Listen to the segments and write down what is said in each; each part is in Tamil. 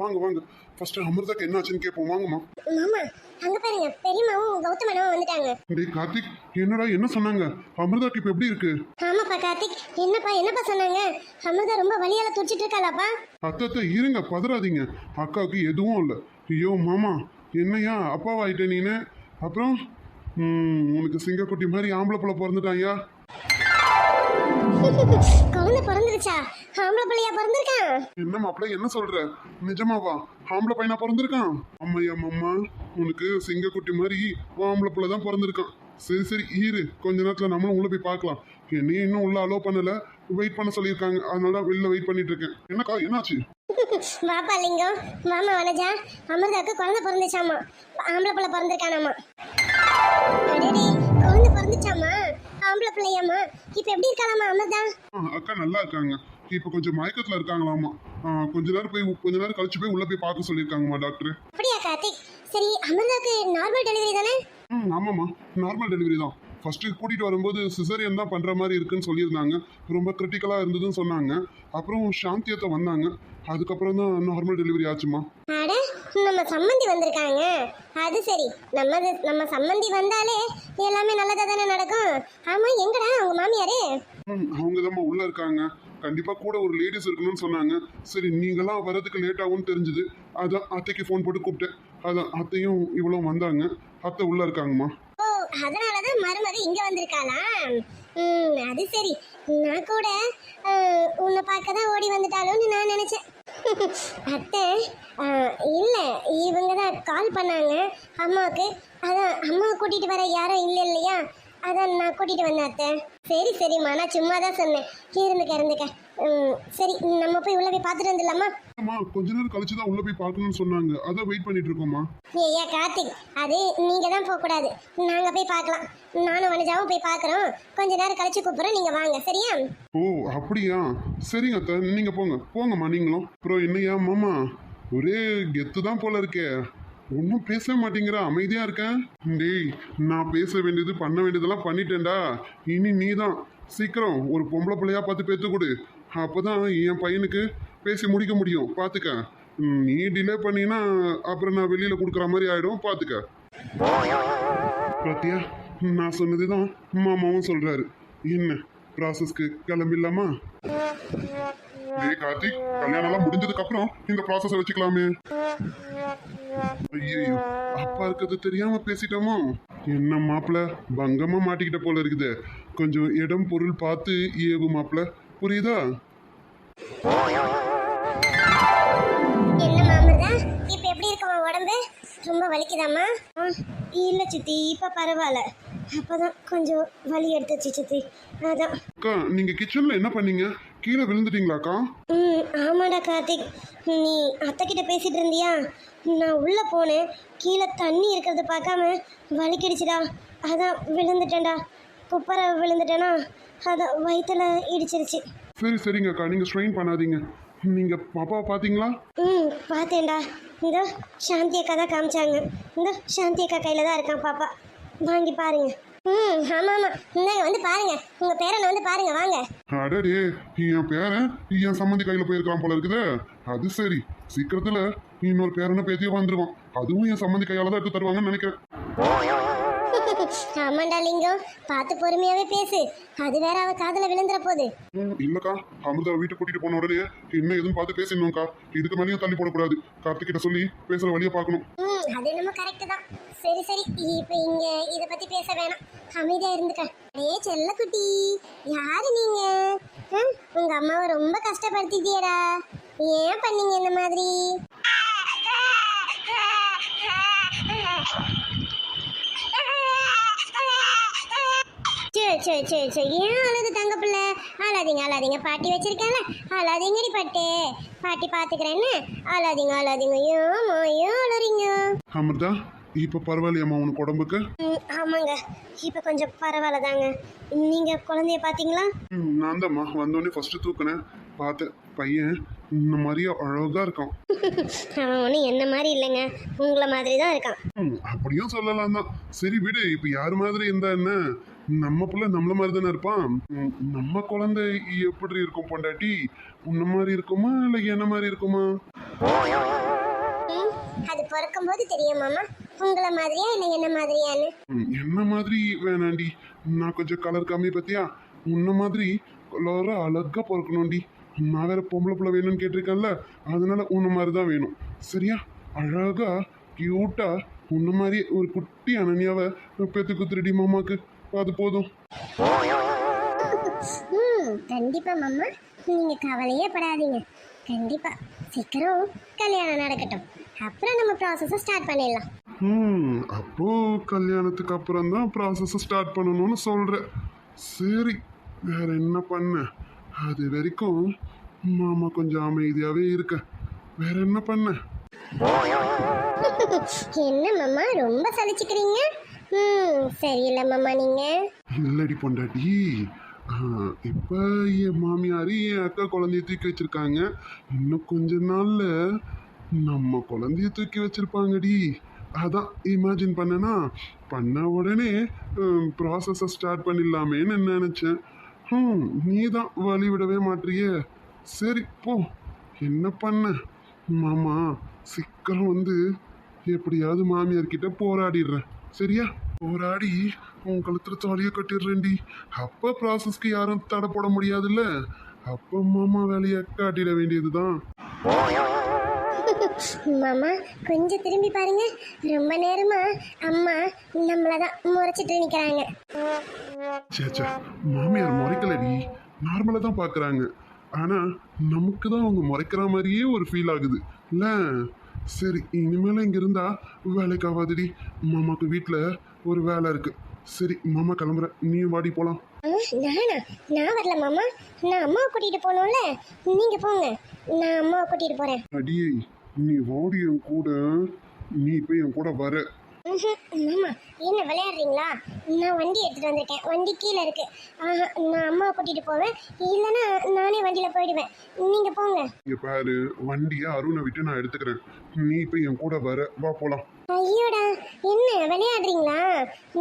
வாங்க வாங்க. ஃபர்ஸ்ட் அமிர்தாக்கு என்ன ஆச்சுன்னு கேட்போம் வாங்கம்மா. மாமா அங்க பாருங்க. பெரியம்மாவும் கௌதமனும் வந்துட்டாங்க. டேய் கார்த்திக் என்னடா என்ன சொன்னாங்க? அமிர்தாக்கு இப்போ எப்படி இருக்கு? ஆமாப்பா கார்த்திக். என்னப்பா என்னப்பா சொன்னாங்க? அமிர்தா ரொம்ப வழியால துடிச்சிட்டு இருக்காளாப்பா. அத்தை அத்தை இருங்க பதறாதீங்க. அக்காவுக்கு எதுவும் இல்லை. ஐயோ மாமா என்னையா அப்பாவாயிட்ட நீனு? அப்புறம் ம், உனக்கு சிங்கக்குட்டி மாதிரி ஆம்பளை பிள்ளை பிறந்துட்டாயா குழந்தை பிறந்துருச்சா? ஆம்பளை பிள்ளையா பிறந்திருக்கான்? என்ன மாப்பிள்ள என்ன சொல்ற? நிஜமாவா? ஆம்பளை பையனா பிறந்திருக்கான்? அம்மையா அம்மா உனக்கு சிங்கக்குட்டி மாதிரி ஆம்பளை பிள்ளை தான் பிறந்திருக்கான். சரி சரி ஈரு கொஞ்ச நேரத்துல நம்மளும் உள்ள போய் பார்க்கலாம். என்னையும் இன்னும் உள்ள அலோ பண்ணல. வெயிட் பண்ண சொல்லியிருக்காங்க. அதனால தான் வெளில வெயிட் பண்ணிட்டு இருக்கேன். என்னக்கா என்னாச்சு? வாப்பா லிங்கம். மாமா வனஜா. அமிர்தாக்கு குழந்தை பிறந்துச்சாமா? ஆம்பளை பிள்ளை பிறந்திருக்கானாமா? ஆம்பளை பிள்ளையாமா இப்ப எப்படி இருக்காளாமா அமிர்தா? அக்கா நல்லா இருக்காங்க. இப்போ கொஞ்சம் மயக்கத்துல இருக்காங்களாமா கொஞ்ச நேரம் போய் கொஞ்ச நேரம் கழிச்சு போய் உள்ள போய் பார்க்க சொல்லியிருக்காங்கம்மா டாக்டர். அப்படியா கார்த்திக்? சரி அமிர்தாக்கு நார்மல் டெலிவரி தானே? ம் ஆமாம்மா. நார்மல் டெலிவரி தான். ஃபர்ஸ்ட் கூட்டிட்டு வரும்போது சிசரியன் தான் பண்ற மாதிரி இருக்குன்னு சொல்லியிருந்தாங்க. ரொம்ப கிரிட்டிக்கலா இருந்ததுன்னு சொன்னாங்க. அப்புறம் சாந்தியத்தை வந்தாங்க. அதுக்கப்புறம் தான் நார்மல் டெலிவரி ஆச்சுமா நம்ம சம்மந்தி வந்திருக்காங்க. அது சரி. நம்ம நம்ம சம்மந்தி வந்தாலே எல்லாமே நல்லதா தானே நடக்கும். ஆமா எங்கடா உங்க மாமியாரு? ம் அவங்க தான் உள்ள இருக்காங்க. கண்டிப்பா கூட ஒரு லேடிஸ் இருக்கணும்னு சொன்னாங்க. சரி நீங்களாம் வரதுக்கு லேட் ஆகும்னு தெரிஞ்சது. அதான் அத்தைக்கு ஃபோன் போட்டு கூப்பிட்டேன். அதான் அத்தையும் இவ்வளோ வந்தாங்க. அத்தை உள்ள இருக்காங்கம்மா. ஓ அதனாலதான் மருமக இங்க வந்திருக்காளா அது சரி. நான் கூட உன்னை பார்க்க தான் ஓடி வந்துட்டாலும்னு நான் நினச்சேன். அத்தை இல்லை இவங்க தான் கால் பண்ணாங்க. அம்மாவுக்கு அதான் அம்மாவை கூட்டிகிட்டு வர யாரும் இல்லை இல்லையா? அதான் நான் கூட்டிகிட்டு வந்தேன் அத்தை. சரி சரிம்மா நான் சும்மா தான் சொன்னேன் இருந்துக்க இருந்துக்க சரி நம்ம போய் உள்ள போய் பார்த்துட்டு வந்துடலாமா? அம்மா கொஞ்ச நேரம் கழிச்சு தான் உள்ள போய் பார்க்கணும்னு சொன்னாங்க. அதான் வெயிட் பண்ணிட்டு இருக்கோம்மா. ஐயா கார்த்திக் அது நீங்க தான் போக கூடாது. நாங்க போய் பார்க்கலாம். நானும் வனஜாவும் போய் பார்க்கறோம். கொஞ்ச நேரம் கழிச்சு கூப்பிடுறோம். நீங்க வாங்க சரியா? ஓ அப்படியா? சரிங்க அத்தை நீங்க போங்க. போங்கம்மா நீங்களும். அப்புறம் என்னையா மாமா? ஒரே கெத்து தான் போல இருக்கே. ஒன்றும் பேச மாட்டேங்கிற. அமைதியா இருக்கேன் டேய் நான் பேச வேண்டியது பண்ண வேண்டியதெல்லாம் பண்ணிட்டேன்டா. இனி நீ தான் சீக்கிரம் ஒரு பொம்பளை பிள்ளையா பார்த்து பேத்து கொடு. அப்போ தான் என் பையனுக்கு பேசி முடிக்க முடியும். பார்த்துக்க நீ டிலே பண்ணினா அப்புறம் நான் வெளியில் கொடுக்குற மாதிரி ஆகிடும் பார்த்துக்க பிரத்யா நான் சொன்னது தான் மாமாவும் சொல்கிறாரு என்ன? ப்ராசஸ்க்கு கிளம்பிடலாமா? டேய் கார்த்திக் கல்யாணம்லாம் முடிஞ்சதுக்கப்புறம் முடிஞ்சதுக்கு அப்புறம் இந்த ப்ராசஸ் வச்சுக்கலாமே. ஐயோ அப்பா இருக்கிறது தெரியாம பேசிட்டோமோ? என்ன மாப்பிள? பங்கமா மாட்டிக்கிட்ட போல இருக்குது. கொஞ்சம் இடம் பொருள் பார்த்து ஏவு மாப்பிள. புரியுதா? என்ன மாமதா இப்ப எப்படி இருக்குமா உடம்பு? ரொம்ப வலிக்குதாம்மா? இல்ல சித்தி இப்ப பரவாயில்ல. அப்பதான் கொஞ்சம் வலி எடுத்துச்சு சித்தி. அதான். அக்கா நீங்க கிச்சன்ல என்ன பண்ணீங்க? கீழே விழுந்துட்டீங்களாக்கா? ம் ஆமாடா கார்த்திக். நீ அத்தை கிட்ட பேசிட்டு இருந்தியா? நான் உள்ள போனேன். கீழே தண்ணி இருக்கிறத பார்க்காம வலிக்கிடுச்சுடா. அதான் விழுந்துட்டேன்டா. குப்பரை விழுந்துட்டேனா? அதான் வயிற்றுல இடிச்சிருச்சு. சரி சரிங்க அக்கா நீங்க ஸ்ட்ரெயின் பண்ணாதீங்க. நீங்க பாப்பாவை பாத்தீங்களா ம் பார்த்தேன்டா. இந்த சாந்தி அக்கா தான் காமிச்சாங்க. இந்த சாந்தி அக்கா கையில் தான் இருக்கான் பாப்பா. வாங்கி பாருங்க. ம் ஆமாம் ஆமாம் இந்தாங்க வந்து பாருங்க. உங்கள் பேரனை வந்து பாருங்க வாங்க. அடடே என் பேரன் என் சம்மந்தி கையில போயிருக்கான் போல இருக்குதே. அது சரி. சீக்கிரத்துல இன்னொரு பேரனை பேத்தியே வந்துருவான். அதுவும் என் சம்மந்தி கையால தான் எடுத்து தருவாங்கன்னு நினைக்கிறேன். ஆமாண்டா லிங்கம் பார்த்து பொறுமையாவே பேசு. அது வேற அவ காதுல விழுந்துற போகுது ம், இல்லக்கா அமிர்தா வீட்டுக்கு கூட்டிட்டு போன உடனே என்ன எதுவும் பார்த்து பேசணும்க்கா இதுக்கு மேலேயும் தள்ளி போடக்கூடாது. கார்த்திகிட்ட சொல்லி பேசுற வழியை பார்க்கணும். ம் அது என்னமோ கரெக்ட் தான். சரி சரி இப்போ இங்க இத பத்தி பேச வேணாம். அமைதியா இருந்துக்க. அடே செல்லக்குட்டி யாரு நீங்க? உங்க அம்மாவை ரொம்ப கஷ்டப்படுத்திட்டியடா. ஏன் பண்ணீங்க இந்த மாதிரி? சரி சரி சரி ஏன் அழுது தங்க பிள்ளை? அழாதீங்க அழாதீங்க. பாட்டி வச்சிருக்கேன்ல. அழாதீங்கடி பட்டு. பாட்டி பாத்துக்கிறேன்னு. அழாதீங்க அழாதீங்க. ஏமா ஏன் அழறீங்க? அமிர்தா இப்ப பரவாயில்லையம்மா உனக்கு உடம்புக்கு? ஆமாங்க. இப்போ கொஞ்சம் பரவாயில்ல தாங்க நீங்கள் குழந்தைய பார்த்தீங்களா ம், நான் தான்மா வந்தோடனே ஃபர்ஸ்ட் தூக்குனேன். பார்த்தேன். பையன் இந்த மாதிரியே அழகா இருக்கான். அவன் ஒன்றும் என்ன மாதிரி இல்லைங்க. உங்களை மாதிரி தான் இருக்கான் அப்படியும் சொல்லலாம் தான் சரி விடு. இப்ப யார் மாதிரி இருந்தா என்ன? நம்ம புள்ள நம்மள மாதிரி தானே இருப்பான்? ம், நம்ம குழந்தை எப்படி இருக்கும் பொண்டாட்டி? உன்ன மாதிரி இருக்குமா இல்லை என்ன மாதிரி இருக்குமா? ம், அது பிறக்கும் போது தெரியும் மாமா. உங்களை மாதிரியா இல்லை என்ன மாதிரியான்னு? ம், என்ன மாதிரி வேணாண்டி? நான் கொஞ்சம் கலர் கம்மி பத்தியா? உன்ன மாதிரி கலரா அழகா பிறக்கணும்டி. நான் வேற பொம்பளை பிள்ளை வேணும்னு கேட்டிருக்கேன்ல அதனால உன்ன மாதிரி தான் வேணும். சரியா? அழகா கியூட்டா உன்ன மாதிரி ஒரு குட்டி அனன்யாவை பெத்து குத்துருடி மாமாக்கு. அது போதும். ம் கண்டிப்பா மாமா. நீங்க கவலையே படாதீங்க. கண்டிப்பா. சீக்கிரம் கல்யாணம் நடக்கட்டும். அப்புறம் நம்ம ப்ராசஸை ஸ்டார்ட் பண்ணிடலாம். ம் அப்போ கல்யாணத்துக்கு அப்புறம் தான் ப்ராசஸ் ஸ்டார்ட் பண்ணணும்னு சொல்ற சரி வேற என்ன பண்ண? அது வரைக்கும் மாமா கொஞ்சம் அமைதியாவே இருக்க. வேற என்ன பண்ண? என்ன மாமா ரொம்ப சலிச்சுக்கிறீங்க? ம் சரியில்லை மாமா நீங்க? இல்லடி பொண்டாட்டி. இப்போ இப்ப என் மாமியார் என் அக்கா குழந்தைய தூக்கி வச்சிருக்காங்க. இன்னும் கொஞ்ச நாள்ல நம்ம குழந்தைய தூக்கி வச்சிருப்பாங்கடி. அதான் இமேஜின் பண்ணனா பண்ண உடனே ப்ராசஸை ஸ்டார்ட் பண்ணிடலாமேன்னு நினைச்சேன். ம் நீ தான் வழி விடவே மாட்றியே சரி போ. என்ன பண்ண? மாமா சீக்கிரம் வந்து எப்படியாவது மாமியார்கிட்ட போராடிடுறேன். சரியா? போராடி உன் கழுத்துல தாலியை கட்டிடுறேன்டி. அப்ப ப்ராசஸ்க்கு யாரும் தடை போட முடியாதுல்ல? அப்ப மாமா வேலையை காட்டிட வேண்டியதுதான். மாமா கொஞ்சம் திரும்பி பாருங்க. ரொம்ப நேரமா அம்மா நம்மள தான் முறைச்சிட்டு நிக்கிறாங்க. சேச்சா மாமியார் முறைக்கலடி. நார்மலாக தான் பார்க்குறாங்க. ஆனால் நமக்கு தான் அவங்க முறைக்கிற மாதிரியே ஒரு ஃபீல் ஆகுது. இல்ல? சரி இனிமேல் இங்கே இருந்தா வேலைக்கு ஆகாதுடி மாமாக்கு வீட்டில் ஒரு வேலை இருக்கு. சரி மாமா கிளம்புறேன். நீ வாடி போகலாம் நானா? நான் வரல மாமா. நான் அம்மாவை கூட்டிட்டு போகணும்ல. நீங்க போங்க. நான் அம்மாவை கூட்டிட்டு போறேன். அடியே நீ வாடி என் கூட. நீ இப்போ என் கூட வர. மாமா என்ன விளையாடுறீங்களா? நான் வண்டி எடுத்துட்டு வந்திருக்கேன். வண்டி கீழே இருக்கு. ஆஹா நான் அம்மாவை கூட்டிட்டு போவேன். இல்லைன்னா நானே வண்டியில போயிடுவேன். நீங்க போங்க. இங்கே பாரு வண்டியை அருணை விட்டு நான் எடுத்துக்கிறேன். நீ இப்போ என் கூட வர. வா போகலாம் ஐயோடா என்ன விளையாடுறீங்களா?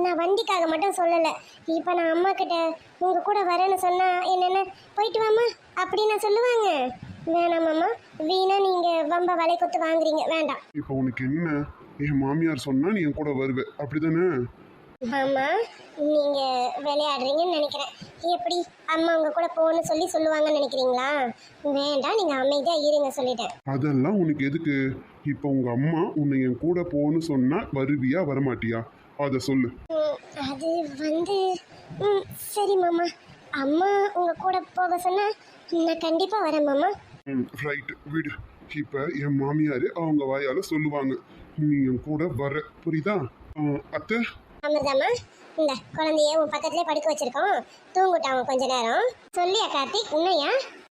நான் வண்டிக்காக மட்டும் சொல்லலை. இப்போ நான் அம்மா கிட்ட உங்க கூட வரேன்னு சொன்னா என்னென்ன? போயிட்டு வாமா அப்படின்னு சொல்லுவாங்க. வேணாம் மாமா. வீணா நீங்க வம்ப வலை கொத்து வாங்குறீங்க. வேண்டாம். இப்போ உனக்கு என்ன? என் மாமியார் சொன்னா நீ என் கூட வருவ. அப்படிதானே? மாமா நீங்க விளையாடுறீங்கன்னு நினைக்கிறேன். எப்படி? அம்மா உங்க கூட போகணும்னு சொல்லி சொல்லுவாங்கன்னு நினைக்கிறீங்களா? வேண்டாம் நீங்க அமைதியா இருங்க சொல்லிட்டேன். அதெல்லாம் உனக்கு எதுக்கு? இப்போ உங்க அம்மா உன்னை என் கூட போன்னு சொன்னா வருவியா வரமாட்டியா? அதை சொல்லு. அது வந்து ம், சரி மாமா. அம்மா உங்க கூட போக சொன்னா நான் கண்டிப்பா வரேன் மாமா. ரைட் விடு. இப்போ என் மாமியார் அவங்க வாயால சொல்லுவாங்க. நீ என் கூட வர. புரியுதா? அத்தை? அமிர்தாமா இந்த குழந்தைய உன் பக்கத்துலயே படுக்க வச்சிருக்கோம். தூங்குட்டான் கொஞ்ச நேரம். சொல்லியா கார்த்திக்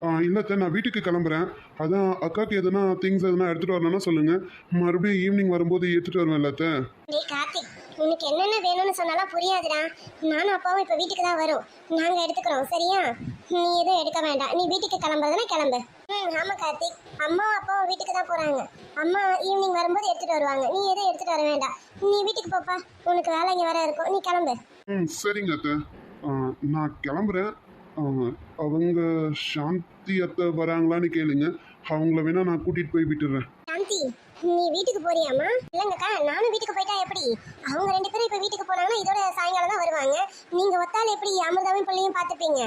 ஆ இல்லத்த நான் வீட்டுக்கு கிளம்புறேன். அதான் அக்காவுக்கு எதனா திங்ஸ் எதனா எடுத்துட்டு வரணும்னா சொல்லுங்க. மறுபடியும் ஈவினிங் வரும்போது எடுத்துட்டு வருவேன் அத்தை. டேய் கார்த்திக் உனக்கு என்னென்ன வேணும்னு சொன்னாலும் புரியாதுடா. நானும் அப்பாவும் இப்போ வீட்டுக்கு தான் வரோம். நாங்கள் எடுத்துக்கிறோம் சரியா? நீ எதுவும் எடுக்க வேண்டாம். நீ வீட்டுக்கு கிளம்புறதுனா கிளம்பு. ம் ஆமாம் கார்த்திக். அம்மாவும் அப்பாவும் வீட்டுக்கு தான் போகிறாங்க அம்மா ஈவினிங் வரும்போது எடுத்துகிட்டு வருவாங்க. நீ எதுவும் எடுத்துகிட்டு வர வேண்டாம். நீ வீட்டுக்கு போப்பா. உனக்கு வேலை இங்கே வர இருக்கும். நீ கிளம்பு. ம் சரிங்க அத்தை. நான் கிளம்புறேன். ஆ, அவங்க சாந்தி அத்தை வராங்களான்னு கேளுங்க. அவங்கள வேணா நான் கூட்டிட்டு போய் விட்டுறேன். சாந்தி. நீ வீட்டுக்கு போறியாம்மா? இல்லைங்கக்கா நானும் வீட்டுக்கு போயிட்டா எப்படி? அவங்க ரெண்டு பேரும் இப்போ வீட்டுக்கு போனாங்கன்னா இதோட சாயங்காலம் தான் வருவாங்க. நீங்க ஒத்தால எப்படி அமிர்தாவையும் பிள்ளையும் பார்த்துப்பீங்க?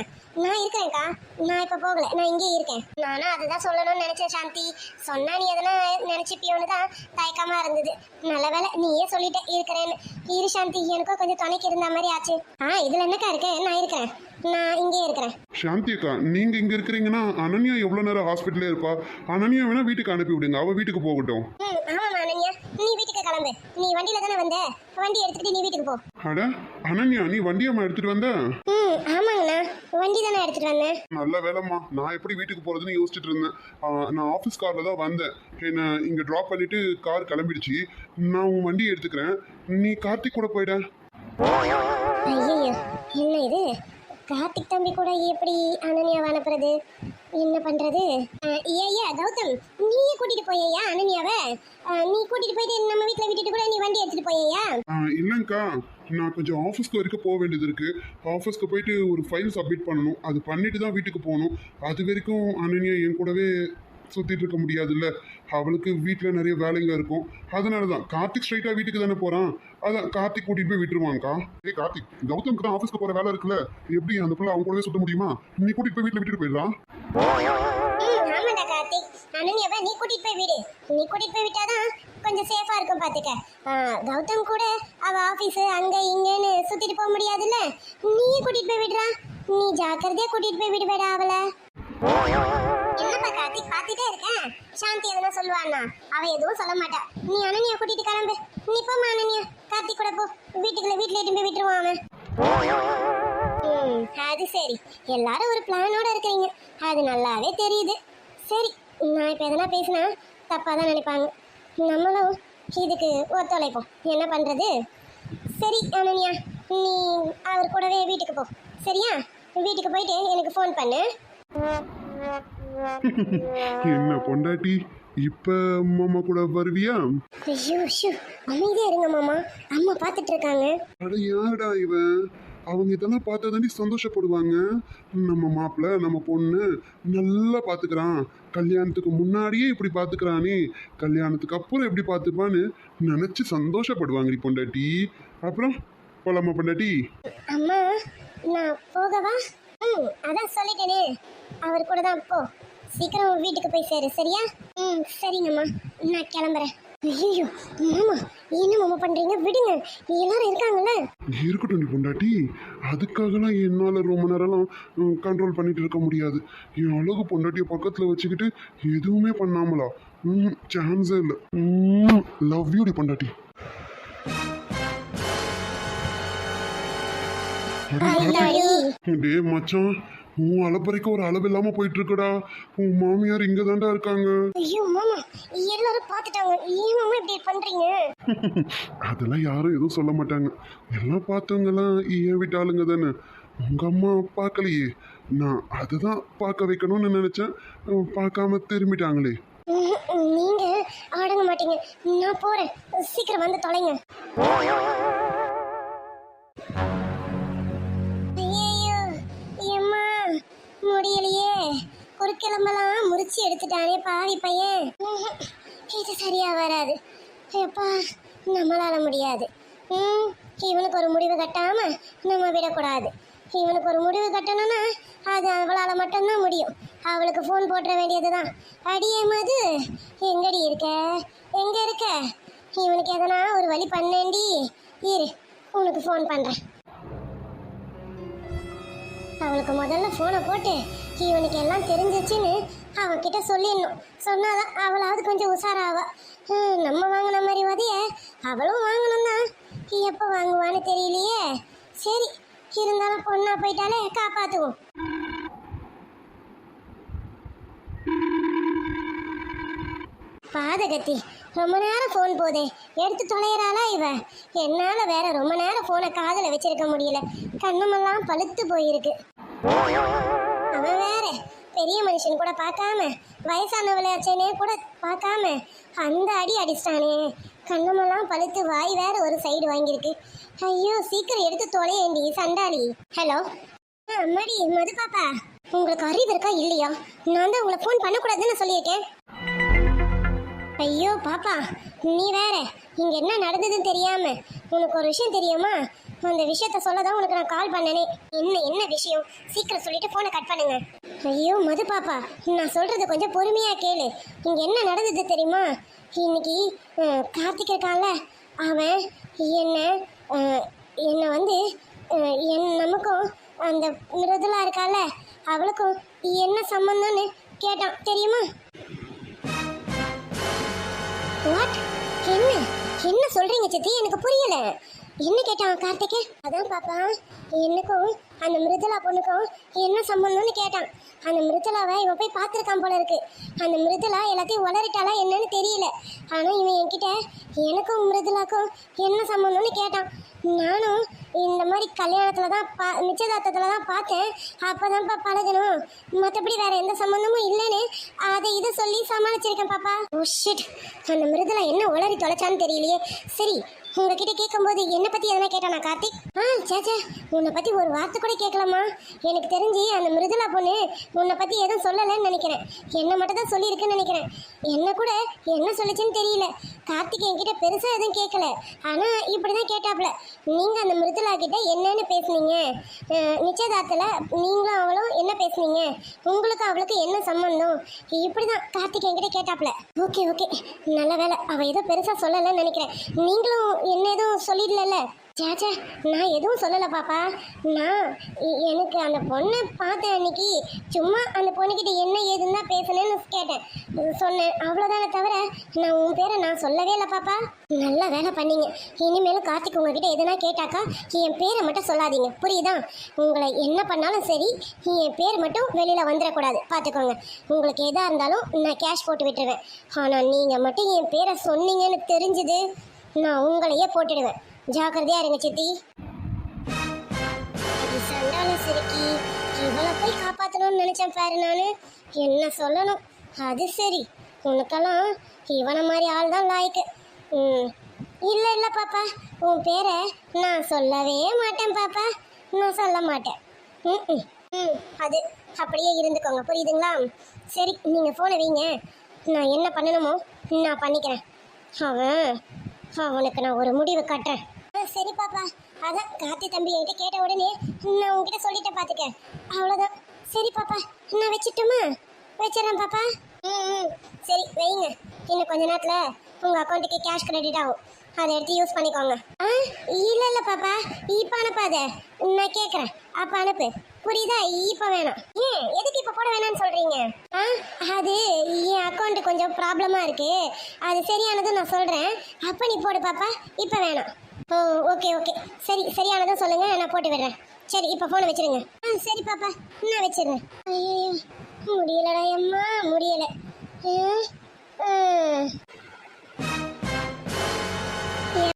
நான் இருக்கேன்க்கா நான் இப்போ போகல. நான் இங்கேயே இருக்கேன். நானும் அதுதான் சொல்லணும்னு நினைச்சேன் சாந்தி. சொன்னா நீ எதனா நினைச்சுப்பியோன்னு தான் தயக்கமா இருந்தது. நல்ல வேலை நீயே சொல்லிட்டே இருக்கிறேன்னு. இரு சாந்தி. எனக்கும் கொஞ்சம் துணைக்கு இருந்த மாதிரி ஆச்சு. ஆ இதுல என்னக்கா இருக்கேன் நான் இருக்கிறேன். நான் இங்கேயே இருக்கிறேன். சாந்தி அக்கா நீங்க இங்க இருக்கிறீங்கன்னா அனன்யா எவ்வளவு நேரம் ஹாஸ்பிட்டலே இருப்பா? அனன்யா வேணா வீட்டுக்கு அனுப்பி விடுங்க. அவ வீட்டுக்கு போகட்டும். ம் ஆமாம்மா அனன்யா. நீ வீட்டுக்கு கிளம்பு. நீ வண்டியில தானே வந்த? வண்டி எடுத்துக்கிட்டு நீ வீட்டுக்கு போ. அட அனன்யா நீ வண்டியம்மா எடுத்துட்டு வந்த? ம் ஆமாங்கண்ணா. வண்டி தானே எடுத்துட்டு வந்தேன். நல்ல வேலைம்மா. நான் எப்படி வீட்டுக்கு போறதுன்னு யோசிச்சுட்டு இருந்தேன். ஆ, நான் ஆஃபீஸ் கார்ல தான் வந்தேன். என்னை இங்க ட்ராப் பண்ணிட்டு கார் கிளம்பிடுச்சு. நான் உன் வண்டியை எடுத்துக்கிறேன். நீ கார்த்திக் கூட போயிட. ஐயோ என்ன இது? கார்த்திக் தம்பி கூட எப்படி அனன்யாவை அனுப்புறது? என்ன பண்றது? ஏய்யா கௌதம் நீயே கூட்டிட்டு போய்யா அனன்யாவை. நீ கூட்டிட்டு போயிட்டு நம்ம வீட்ல விட்டுட்டு கூட நீ வண்டி எடுத்துட்டு போய்யா ஆ, இல்லைங்கக்கா நான் கொஞ்சம் ஆஃபீஸ்க்கு வரைக்கும் போக வேண்டியது இருக்கு. ஆஃபீஸ்க்கு போயிட்டு ஒரு ஃபைல் சப்மிட் பண்ணணும். அது பண்ணிட்டு தான் வீட்டுக்கு போகணும். அது வரைக்கும் அனன்யா என் கூடவே சுற்றிட்டு இருக்க முடியாதுல்ல. அவளுக்கு வீட்டில் நிறைய வேலைங்க இருக்கும். அதனால தான் கார்த்திக் ஸ்ட்ரைட்டாக வீட்டுக்கு தானே போகிறான் அதான் கார்த்திக் கூட்டிகிட்டு போய் விட்டுருவாங்கக்கா. ஏய் கார்த்திக் கௌதம்க்கு தான் ஆஃபீஸ்க்கு போகிற வேலை இருக்குல்ல. எப்படி அந்த பிள்ளை அவங்க கூடவே சுற்ற முடியுமா? நீ கூட்டிகிட்டு போய் வீட்டில் விட்டுட்டு போயிடலாம். ம், ஆமாண்டா கார்த்திக். அனன்யாவை நீ கூட்டிட்டு போய் விடு. நீ கூட்டிட்டு போய் விட்டாதான் கொஞ்சம் சேஃபா இருக்கும் பாத்துக்க. கௌதம் கூட அவ ஆபீஸ் அங்க இங்கன்னு சுத்திட்டு போக முடியாதுல்ல. நீ கூட்டிட்டு போய் விடுறா. நீ ஜாக்கிரதையா கூட்டிட்டு போய் விடுவேடா அவள. என்னப்பா பாத்துட்டே இருக்கேன். சாந்தி எதுனா சொல்லுவானா? அவ எதுவும் சொல்ல மாட்டா. நீ அனன்யா கூட்டிட்டு கிளம்பு. நீ போமா அனன்யா. கார்த்திக் கூட போ. வீட்டுக்குள்ள வீட்டுல இட்டு போய் விட்டுருவான் அவன். அது சரி. எல்லாரும் ஒரு பிளானோட இருக்கீங்க அது நல்லாவே தெரியுது. சரி நான் இப்போ எதனா பேசினா தப்பாக தான் நினைப்பாங்க. நம்மளும் இதுக்கு ஒத்துழைப்போம். என்ன பண்ணுறது சரி அனன்யா. நீ அவர் கூடவே வீட்டுக்கு போ. சரியா? வீட்டுக்கு போயிட்டு எனக்கு ஃபோன் பண்ணு. என்ன பொண்டாட்டி? இப்போ மாமா கூட வருவியா? ஐயோ ஐயோ அமைதியா இருங்க மாமா. அம்மா பார்த்துட்டு இருக்காங்க. அட யாருடா இவன் அவங்க இதெல்லாம் பார்த்தா தாண்டி சந்தோஷப்படுவாங்க. நம்ம மாப்பிள்ளை நம்ம பொண்ணு நல்லா பார்த்துக்கிறான். கல்யாணத்துக்கு முன்னாடியே இப்படி பார்த்துக்கிறானே. கல்யாணத்துக்கு அப்புறம் எப்படி பார்த்துப்பான்னு நினச்சி சந்தோஷப்படுவாங்கடி பொண்டாட்டி. அப்புறம் போலாமா பொண்டாட்டி? அம்மா நான் போகவா? ம் அதான் சொல்லிட்டேனே. அவர் கூட தான் போ. சீக்கிரம் வீட்டுக்கு போய் சேரு சரியா? ம் சரிங்கம்மா. நான் கிளம்புறேன். ஐயோ மாமா என்ன மாமா பண்றீங்க? விடுங்க. எல்லாரும் இருக்காங்கல்ல? இருக்கட்டும் நீ பொண்டாட்டி. அதுக்காகலாம் என்னால் ரொம்ப நேரம்லாம் கண்ட்ரோல் பண்ணிட்டு இருக்க முடியாது. என் அழகு பொண்டாட்டியை பக்கத்தில் வச்சுக்கிட்டு எதுவுமே பண்ணாமலா? ம் சான்ஸே இல்லை. லவ் யூடி பொண்டாட்டி. டே மச்சான். உன் அலப்பறைக்கு ஒரு அளவு இல்லாம போயிட்டு இருக்குடா உன் மாமியார் இங்க தாண்டா இருக்காங்க. ஐயோ மாமா எல்லாரும் பார்த்துட்டாங்க. ஏன் மாமா இப்படி பண்றீங்க? அதெல்லாம் யாரும் எதுவும் சொல்ல மாட்டாங்க. எல்லாம் பார்த்தவங்கலாம் ஏன் விட்டாளுங்க தானே? உங்க அம்மா பார்க்கலையே. நான் அதுதான் பார்க்க வைக்கணும்னு நினைச்சேன். பார்க்காம திரும்பிட்டாங்களே. நீங்க ஆடங்க மாட்டீங்க. நான் போறேன். சீக்கிரம் வந்து தொலைங்க. முடியலையே. ஒரு முறிச்சு எடுத்துட்டானே பாவி பையன். இது சரியா வராது. எப்பா நம்மளால முடியாது. ம் இவனுக்கு ஒரு முடிவு கட்டாம நம்ம விடக்கூடாது. இவனுக்கு ஒரு முடிவு கட்டணும்னா அது அவளால் மட்டும்தான் முடியும். அவளுக்கு ஃபோன் போட்டுற வேண்டியதுதான். அடியே மது எங்கடி இருக்க? எங்கே இருக்க? இவனுக்கு எதனா ஒரு வழி பண்ணேண்டி இரு உனக்கு ஃபோன் பண்ணுறேன் அவனுக்கு முதல்ல ஃபோனை போட்டு இவனுக்கு எல்லாம் தெரிஞ்சிச்சுன்னு அவன்கிட்ட சொல்லிடணும். சொன்னாதான் அவளாவது கொஞ்சம் உஷாராவா. நம்ம வாங்கின மாதிரி வதைய அவளும் வாங்கணும் தான் எப்போ வாங்குவான்னு தெரியலையே. சரி இருந்தாலும் பொண்ணா போயிட்டாலே காப்பாற்றுவோம் பாதகத்தி ரொம்ப நேரம் ஃபோன் போதே எடுத்து தொலைகிறாளா இவ? என்னால் வேற ரொம்ப நேரம் ஃபோனை காதில் வச்சிருக்க முடியல. கண்ணுமெல்லாம் பழுத்து போயிருக்கு. அவன் வேற. பெரிய மனுஷன் கூட பார்க்காம வயசானவளாச்சேனே கூட பார்க்காம அந்த அடி அடிச்சிட்டானே. கண்ணமெல்லாம் பழுத்து வாய் வேற ஒரு சைடு வாங்கியிருக்கு. ஐயோ சீக்கிரம் எடுத்து தொலையேண்டி சண்டாளி. ஹலோ அம்மாடி மது பாப்பா. உங்களுக்கு அறிவு இருக்கா இல்லையா? நான் தான் உங்களை ஃபோன் பண்ணக்கூடாதுன்னு சொல்லியிருக்கேன். ஐயோ பாப்பா நீ வேற. இங்கே என்ன நடந்ததுன்னு தெரியாம உனக்கு ஒரு விஷயம் தெரியுமா? அந்த விஷயத்த சொல்ல தான் உனக்கு நான் கால் பண்ணனே. என்ன என்ன விஷயம்? சீக்கிரம் சொல்லிட்டு போனை கட் பண்ணுங்க. ஐயோ மது பாப்பா நான் சொல்றது கொஞ்சம் பொறுமையா கேளு. இங்க என்ன நடந்தது தெரியுமா? இன்னைக்கு கார்த்திக் இருக்கான்ல. அவன் என்ன என்னை வந்து என் நமக்கும் அந்த மிருதுலா இருக்கால அவளுக்கும் என்ன சம்பந்தம்னு கேட்டான். தெரியுமா? வாட் என்ன? என்ன சொல்றீங்க சித்தி? எனக்கு புரியல. என்ன கேட்டான் கார்த்திகே அதான் பாப்பா எனக்கும் அந்த மிருதுலா பொண்ணுக்கும் என்ன சம்பந்தம்னு கேட்டான். அந்த மிருதுலாவை இவன் போய் பார்த்துருக்கான் போல இருக்கு. அந்த மிருதுலா எல்லாத்தையும் உளறிட்டாளா என்னன்னு தெரியல. ஆனால் இவன் என்கிட்ட எனக்கும் மிருதுலாக்கும் என்ன சம்பந்தம்னு கேட்டான். நானும் இந்த மாதிரி கல்யாணத்தில் தான் பா நிச்சயதார்த்தத்தில் தான் பார்த்தேன். அப்போ தான்ப்பா பழகணும். மற்றபடி வேறு எந்த சம்மந்தமும் இல்லைன்னு அதை இதை சொல்லி சமாளிச்சிருக்கேன் பாப்பா. Oh shit. அந்த மிருதுலா என்ன உளறி தொலைச்சான்னு தெரியலையே. சரி உங்ககிட்ட கேட்கும்போது என்னை பற்றி எதனா கேட்டானா கார்த்திக்? ஆ சேச்சே உன்னை பற்றி ஒரு வார்த்தை கூட கேட்கலாமா எனக்கு தெரிஞ்சு அந்த மிருதுளா பொண்ணு உன்னை பற்றி எதுவும் சொல்லலைன்னு நினைக்கிறேன். என்னை மட்டும் தான் சொல்லியிருக்குன்னு நினைக்கிறேன். என்ன கூட என்ன சொல்லிச்சுன்னு தெரியல. கார்த்திக் என்கிட்ட பெருசாக எதுவும் கேட்கல ஆனால் இப்படி தான் கேட்டாப்புல. நீங்கள் அந்த மிருதுளா கிட்ட என்னன்னு பேசுனீங்க? நிச்சயதார்த்தத்தில் நீங்களும் அவளும் என்ன பேசுனீங்க? உங்களுக்கு அவளுக்கு என்ன சம்மந்தம் இப்படி தான் கார்த்திக் என்கிட்ட கேட்டாப்புல. Okay okay. நல்ல வேலை. அவள் ஏதோ பெருசாக சொல்லலைன்னு நினைக்கிறேன். நீங்களும் என்ன எதுவும் சொல்லிடல சேச்சே நான் எதுவும் சொல்லலை பாப்பா. நான் எனக்கு அந்த பொண்ணை பார்த்தேன் அன்னைக்கு சும்மா அந்த பொண்ணுக்கிட்ட என்ன ஏதுன்னு தான் கேட்டேன். சொன்னேன். அவ்வளோதானே தவிர நான் உன் பேரை நான் சொல்லவே இல்லை பாப்பா. நல்ல வேலை பண்ணீங்க. இனிமேலும் கார்த்திக் உங்ககிட்ட எதுனா கேட்டாக்கா என் பேரை மட்டும் சொல்லாதீங்க. புரியுதா? உங்களை என்ன பண்ணாலும் சரி என் பேர் மட்டும் வெளியில் வந்துடக்கூடாது. பார்த்துக்கோங்க உங்களுக்கு எதாக இருந்தாலும் நான் கேஷ் போட்டு விட்டுருவேன். ஆனால் நீங்கள் மட்டும் என் பேரை சொன்னீங்கன்னு தெரிஞ்சுது நான் உங்களையே போட்டுடுவேன். ஜாக்கிரதையா இருங்க சித்தி. சண்டான சிறுக்கி இவளை போய் காப்பாற்றணும்னு நினைச்சேன் பாரு நான். என்ன சொல்லணும்? அது சரி. உனக்கெல்லாம் இவனை மாதிரி ஆள் தான் லாய்க்கு. ம். இல்லை இல்லை பாப்பா. உன் பேரை நான் சொல்லவே மாட்டேன் பாப்பா. நான் சொல்ல மாட்டேன். ம் ம். ம் அது அப்படியே இருந்துக்கோங்க. புரியுதுங்களா? சரி நீங்கள் ஃபோனை வைங்க. நான் என்ன பண்ணணுமோ நான் பண்ணிக்கிறேன். அவன் அவனுக்கு நான் ஒரு முடிவு காட்டுறேன். சரி பாப்பா. அதான் கார்த்தி தம்பி என்கிட்ட கேட்ட உடனே நான் உன்கிட்ட சொல்லிட்டேன் பார்த்துக்க அவ்வளோதான் சரி பாப்பா நான் வச்சிட்டுமா? வச்சிடறேன் பாப்பா. ம் சரி வைங்க. இன்னும் கொஞ்ச நேரத்தில் உங்கள் அக்கௌண்ட்டுக்கு கேஷ் கிரெடிட் ஆகும். அதை எடுத்து யூஸ் பண்ணிக்கோங்க. ஆ இல்லை இல்லை பாப்பா. இப்போ அனுப்பாத நான் கேட்குறேன் அப்போ அனுப்பு. புரியுதா? இப்போ வேணாம். ஏன்? எதுக்கு இப்போ போட வேணாம்னு சொல்கிறீங்க ஆ அது என் அக்கௌண்ட்டு கொஞ்சம் ப்ராப்ளமாக இருக்கு. அது சரியானதும் நான் சொல்கிறேன் அப்போ நீ போடு பாப்பா. இப்போ வேணாம். Oh okay okay. சரி சரியானதை சொல்லுங்க நான் போட்டு விடுறேன். சரி இப்போ ஃபோனை வச்சிருங்க. ஆ சரி பாப்பா. நான் வச்சிடுறேன் ஐயோ முடியலடா அம்மா முடியல. ஆ.